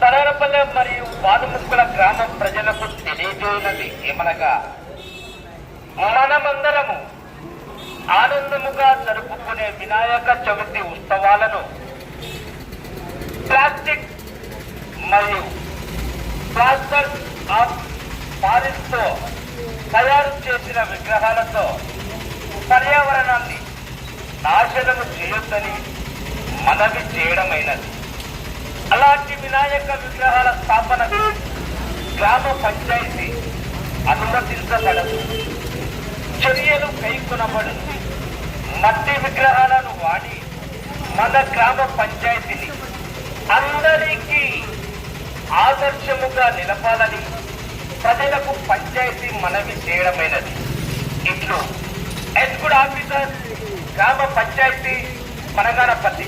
తరారపల్లె మరియు వాదుముక్కుల గ్రామ ప్రజలకు తెలియజేయనది ఏమనగా మనమందరము ఆనందముగా జరుపుకునే వినాయక చవితి ఉత్సవాలను ప్లాస్టిక్ మరియు ప్లాస్టర్ ఆఫ్ పారిస్తో తయారు చేసిన విగ్రహాలతో పర్యావరణాన్ని నాశనము చేయొద్దని మనవి చేయడమైనది. అలాంటి వినాయక విగ్రహాల స్థాపనకు గ్రామ పంచాయతీ అనుమతించగలదు చర్యలు కైకొనబడు మట్టి విగ్రహాలను వాడి మన గ్రామ పంచాయతీని అందరికీ ఆదర్శముగా నిలపాలని ప్రజలకు పంచాయతీ మనవి చేయడమైనది. ఇట్లు ఎస్కుడ్ ఆఫీసర్ గ్రామ పంచాయతీ మనగానపల్లి